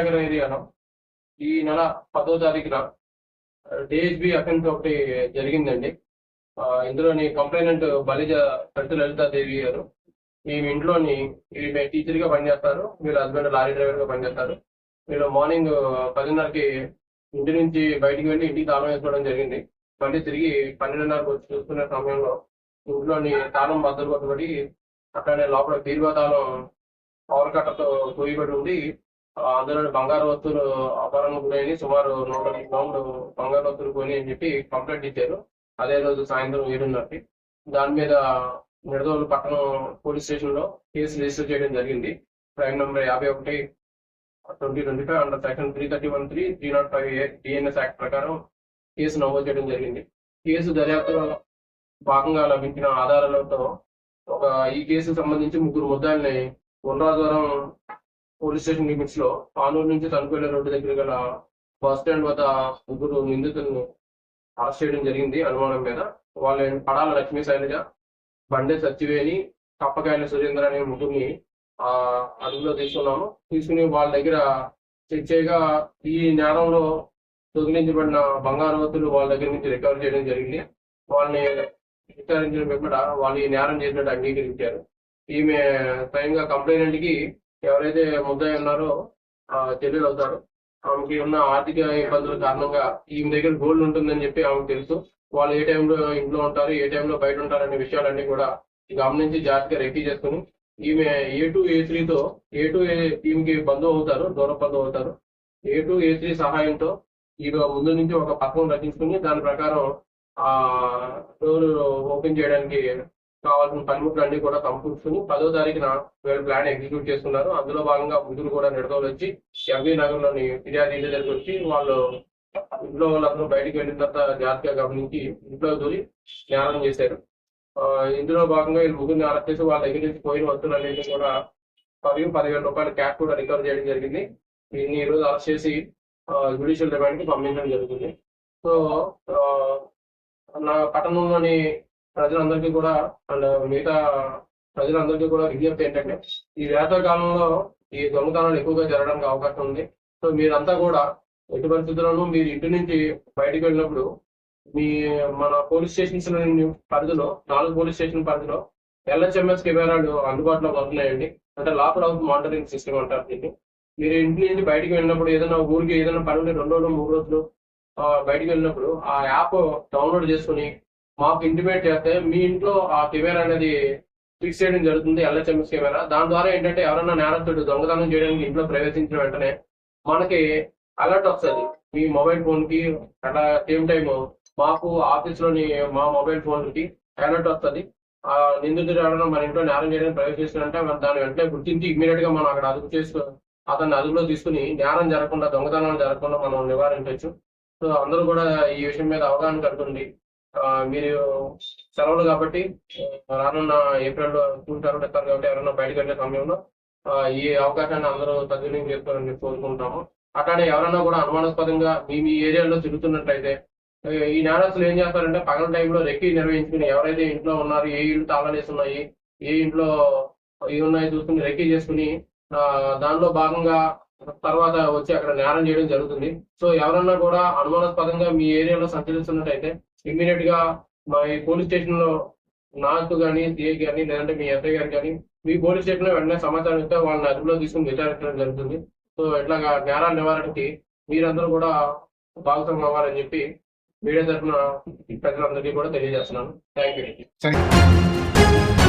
నగర్ ఏరియాలో ఈ నెల పదో తారీఖున డిహెచ్బి అఫెన్స్ ఒకటి జరిగిందండి. ఇందులోని కంప్లైనెంట్ బలిజ సరిత లలితాదేవి గారు ఈమె ఇంట్లోని ఈమె టీచర్గా పనిచేస్తారు వీళ్ళ హస్బెండ్ లారీ డ్రైవర్గా పనిచేస్తారు. వీళ్ళు మార్నింగ్ పదిన్నరకి ఇంటి నుంచి బయటికి వెళ్ళి ఇంటికి తాళం వేసుకోవడం జరిగింది. మళ్ళీ తిరిగి పన్నెండున్నరకు వచ్చి చూసుకునే సమయంలో ఇంట్లోని తాళం బద్దలు కొట్టుబడి అట్లానే లోపల బీరువా తాళం పవర్ కట్టతో తోయబడి ఉండి అందులో బంగారు వస్తువులు అపహరణకు గురైన సుమారు నూట పౌండ్లు బంగారు వస్తువులు కొని అని చెప్పి కంప్లైంట్ ఇచ్చారు. అదే రోజు సాయంత్రం ఏడున్నరకి. దాని మీద నిడదోలు పట్టణం పోలీస్ స్టేషన్లో కేసు రిజిస్టర్ చేయడం జరిగింది. క్రైమ్ నెంబర్ యాభై ఒకటి twenty twenty five under section three thirty one three three not five A BNS act ప్రకారం కేసు నమోదు చేయడం జరిగింది. కేసు దర్యాప్తులో భాగంగా లభించిన ఆధారాలతో ఒక ఈ కేసుకు సంబంధించి ముగ్గురు ముద్దాయిల్ని గుండ్రాజవరం పోలీస్ స్టేషన్ లిమిట్స్లో పానూరు నుంచి తణుకుల రోడ్డు దగ్గర గల బస్ స్టాండ్ వద్ద ముగ్గురు నిందితులను అరెస్ట్ చేయడం జరిగింది అనుమానం మీద. వాళ్ళ పడాల లక్ష్మీ శైలజ బండే సత్యవేణి కప్పకాయల సురేంద్ర అనే ముగ్గురిని ఆ అదుపులో తీసుకున్నాము. తీసుకుని వాళ్ళ దగ్గర చెక్ చేయగా ఈ నేరంలో దొంగిలించబడిన బంగారు వాళ్ళ దగ్గర నుంచి రికవర్ చేయడం జరిగింది. వాళ్ళని విచారించిన వెంబడ వాళ్ళు ఈ నేరం చేసినట్టు అంగీకరించారు. ఈమె స్వయంగా కంప్లైనెంట్కి ఎవరైతే ముద్దాయి ఉన్నారో ఆ, చెల్లెలు అవుతారు. ఆమెకి ఉన్న ఆర్థిక ఇబ్బందుల కారణంగా ఈమె దగ్గర గోల్డ్ ఉంటుందని చెప్పి ఆమెకు తెలుసు. వాళ్ళు ఏ టైంలో ఇంట్లో ఉంటారు ఏ టైంలో బయట ఉంటారు అనే విషయాలన్నీ కూడా గమనించి జాగ్రత్తగా రెడీ చేసుకుని ఈమె ఏ టూ ఏ త్రీతో ఏ టూ ఈమెకి బంధువు అవుతారు దూర బంధువు అవుతారు. ఏ టూ ఏ త్రీ సహాయంతో ఈమె ముందు నుంచి ఒక పథకం రచించుకుని దాని ప్రకారం ఆ డోర్ ఓపెన్ చేయడానికి కావాల్సిన పనిముట్లు అన్ని కూడా సమకూర్చుకుని పదో తారీఖున వీళ్ళు ప్లాన్ ఎగ్జిక్యూట్ చేస్తున్నారు. అందులో భాగంగా ముగ్గురు కూడా నిడదవులు వచ్చి ఎంవీ నగర్లోని ఫిర్యాదు ఇంటి దగ్గరికి వచ్చి వాళ్ళు ఇంట్లో వాళ్ళందరూ బయటికి వెళ్ళిన తర్వాత జాగ్రత్తగా గమనించి ఇంట్లో దూరి స్నానం చేశారు. ఇందులో భాగంగా వీళ్ళు ముగ్గురిని అరెస్ట్ చేసి వాళ్ళ దగ్గర నుంచి పోయిన వస్తువులన్నింటినీ కూడా పది పదివేల రూపాయల క్యాష్ కూడా రికవర్ చేయడం జరిగింది. దీన్ని ఈ రోజు అరెస్ట్ చేసి జ్యుడిషియల్ రిమాండ్కి పంపించడం జరుగుతుంది. సో నా పట్టణంలోని ప్రజలందరికీ కూడా అండ్ మిగతా ప్రజలందరికీ కూడా విజ్ఞప్తి ఏంటంటే ఈ వేసవి కాలంలో ఈ దొంగతనాలు ఎక్కువగా జరగడానికి అవకాశం ఉంది. సో మీరంతా కూడా ఎట్టి పరిస్థితుల్లోనూ మీరు ఇంటి నుంచి బయటకు వెళ్ళినప్పుడు మీ మన పోలీస్ స్టేషన్స్ పరిధిలో నాలుగు పోలీస్ స్టేషన్ పరిధిలో ఎల్హెచ్ఎంఎస్ కెమెరాలు అందుబాటులో వస్తున్నాయండి. అంటే లాక్ అవుట్ మానిటరింగ్ సిస్టమ్ అంటారు దీన్ని. మీరు ఇంటి నుంచి బయటకు వెళ్ళినప్పుడు ఏదైనా ఊరికి ఏదైనా పని రెండు రోజులు మూడు రోజులు బయటికి వెళ్ళినప్పుడు ఆ యాప్ డౌన్లోడ్ చేసుకుని మాకు ఇంటిమేట్ చేస్తే మీ ఇంట్లో ఆ కెమెరా అనేది ఫిక్స్ చేయడం జరుగుతుంది ఎల్హెచ్ఎంఎస్ కెమెరా. దాని ద్వారా ఏంటంటే ఎవరైనా నేరస్తుడు దొంగతనం చేయడానికి ఇంట్లో ప్రవేశించిన వెంటనే మనకి అలర్ట్ వస్తుంది. మీ మొబైల్ ఫోన్కి అట్లా సేమ్ టైం మాకు ఆఫీస్లోని మా మొబైల్ ఫోన్కి అలర్ట్ వస్తుంది. ఆ నిందితుడు ఎవరైనా మన ఇంట్లో నేరం చేయడానికి ప్రవేశిస్తుందంటే మనం దాని వెంటనే గుర్తించి ఇమీడియట్గా మనం అక్కడ అదుపు చేసు అతన్ని అదుపులో తీసుకుని నేరం జరగకుండా దొంగతనాలు జరగకుండా మనం నివారించవచ్చు సో అందరూ కూడా ఈ విషయం మీద అవగాహన కలుగుతుంది మీరు సెలవులు కాబట్టి రానున్న ఏప్రిల్లో స్కూల్ సెలవులు ఇస్తారు కాబట్టి ఎవరైనా బయటకు వెళ్ళే సమయంలో ఈ అవకాశాన్ని అందరూ సద్వినియోగం చేసుకోవాలని కోరుకుంటాము. అట్లానే ఎవరైనా కూడా అనుమానాస్పదంగా మీ మీ ఏరియాలో తిరుగుతున్నట్లయితే ఈ నేరస్తులు ఏం చేస్తారంటే పగల టైంలో రెక్కి నిర్వహించుకుని ఎవరైతే ఇంట్లో ఉన్నారు ఏ ఇల్లు తాళాలేసి ఉన్నాయి ఏ ఇంట్లో ఇవి ఉన్నాయి చూసుకుని రెక్కి చేసుకుని దానిలో భాగంగా తర్వాత వచ్చి అక్కడ నేరం చేయడం జరుగుతుంది. సో ఎవరన్నా కూడా అనుమానాస్పదంగా మీ ఏరియాలో సంచరిస్తున్నట్టయితే ఇమ్మీడియట్గా మా ఈ పోలీస్ స్టేషన్లో నాకు కానీ సిఐ కానీ లేదంటే మీ ఎస్ఐ గారు కానీ మీ పోలీస్ స్టేషన్లో వెంటనే సమాచారం ఇస్తే వాళ్ళని అదుపులో తీసుకుని విచారించడం జరుగుతుంది. సో ఇట్లాగా నేరాల నివారణకి మీరందరూ కూడా భాగస్వామ్యం అవ్వాలని చెప్పి మీడియా తరఫున ప్రజలందరికీ కూడా తెలియజేస్తున్నాను. Thank you